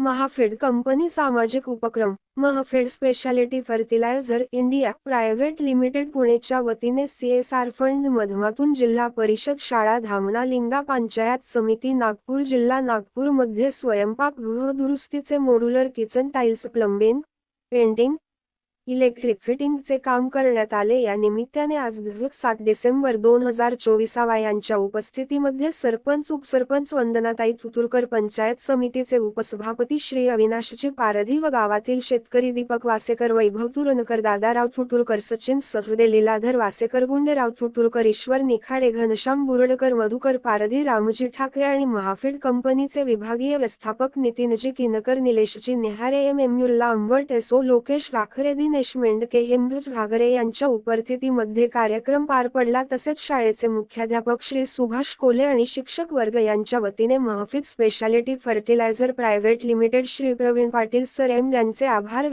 महाफेड company सामाजिक उपक्रम Mahafed speciality fertiliser India private limited पुणेच्या वतीने सीएसआर फंड मधमातून जिल्हा परिषद शाळा धामणा लिंगा पंचायत समिती नागपूर जिल्हा नागपूरमध्ये स्वयंपाक स्वयंपाकगृह दुरुस्तीचे modular kitchen tiles plumbing painting electric फिटिंगचे काम करण्यात आले. या निमित्ताने आज सात डिसेंबर दोन हजार चोवीसावा यांच्या उपस्थितीमध्ये सरपंच उपसरपंच वंदनाताई तुतुरकर पंचायत समितीचे उपसभापती श्री अविनाशजी पारधी व गावातील शेतकरी दीपक वासेकर वैभव तुरनकर दादाराव तुटुरकर सचिन सथुदे लीलाधर वासेकर गुंडेराव तुटुरकर ईश्वर निखाडे घनश्याम बुरडकर मधुकर पारधी रामजी ठाकरे आणि महाफेड कंपनीचे विभागीय व्यवस्थापक नितीनजी किनकर निलेशजी नेहारे एम एम्युल्ला अंबट एसओ लोकेश लाखरे दिनेश मेंढके हेमभुज घागरे यांच्या उपस्थितीमध्ये कार्यक्रम पार पडला. तसेच शाळेचे मुख्याध्यापक श्री सुभाष कोले आणि शिक्षक वर्ग यांच्या वतीने Mahafed speciality fertiliser private limited Shri Pravin Patil sir M यांचे आभार